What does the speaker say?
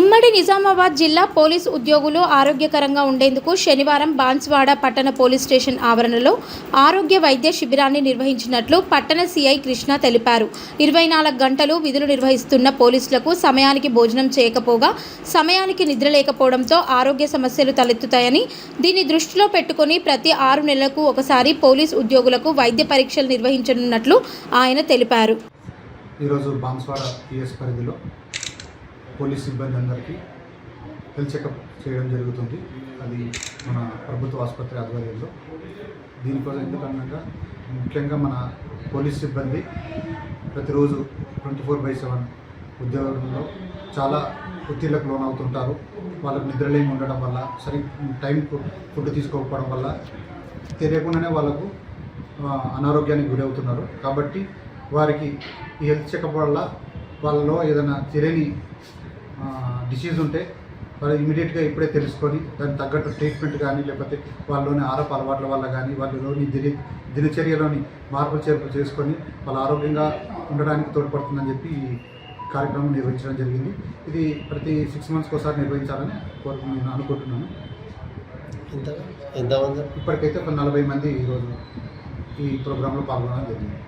ఉమ్మడి నిజామాబాద్ జిల్లా పోలీస్ ఉద్యోగులు ఆరోగ్యకరంగా ఉండేందుకు శనివారం బాన్స్వాడ పట్టణ పోలీస్ స్టేషన్ ఆవరణలో ఆరోగ్య వైద్య శిబిరాన్ని నిర్వహించినట్లు పట్టణ సిఐ కృష్ణ తెలిపారు. ఇరవై నాలుగు గంటలు విధులు నిర్వహిస్తున్న పోలీసులకు సమయానికి భోజనం చేయకపోగా సమయానికి నిద్ర లేకపోవడంతో ఆరోగ్య సమస్యలు తలెత్తుతాయని దీన్ని దృష్టిలో పెట్టుకుని ప్రతి ఆరు నెలలకు ఒకసారి పోలీస్ ఉద్యోగులకు వైద్య పరీక్షలు నిర్వహించనున్నట్లు ఆయన తెలిపారు. ఈరోజు బాన్స్వాడ పిఎస్ పరిధిలో పోలీస్ సిబ్బంది అందరికీ హెల్త్ చెకప్ చేయడం జరుగుతుంది. అది మన ప్రభుత్వ ఆసుపత్రి ఆధ్వర్యంలో. దీనికోసం ఎందుకనగా ముఖ్యంగా మన పోలీస్ సిబ్బంది ప్రతిరోజు ట్వంటీ ఫోర్ బై సెవెన్ ఉద్యోగంలో చాలా ఒత్తిళ్ళకు లోనవుతుంటారు. వాళ్ళకు నిద్రలేమి ఉండడం వల్ల సరి టైం ఫుడ్ తీసుకోకపోవడం వల్ల తెలియకుండానే వాళ్ళకు అనారోగ్యానికి గురవుతున్నారు. కాబట్టి వారికి ఈ హెల్త్ చెకప్ వల్ల వాళ్ళలో ఏదైనా తెలియని డిసీజ్ ఉంటే వాళ్ళు ఇమీడియట్గా ఇప్పుడే తెలుసుకొని దానికి తగ్గట్టు ట్రీట్మెంట్ కానీ లేకపోతే వాళ్ళలోని ఆరోప అలవాట్ల వల్ల కానీ వాళ్ళలోని దిన దినచర్యలోని మార్పులు చేర్పులు చేసుకొని వాళ్ళ ఆరోగ్యంగా ఉండడానికి తోడ్పడుతుందని చెప్పి ఈ కార్యక్రమం నిర్వహించడం జరిగింది. ఇది ప్రతి సిక్స్ మంత్స్కి ఒకసారి నిర్వహించాలని కోరుకు నేను అనుకుంటున్నాను. ఎంత ఎంతమంది? ఇప్పటికైతే ఒక నలభై మంది ఈరోజు ఈ ప్రోగ్రాంలో పాల్గొనడం జరిగింది.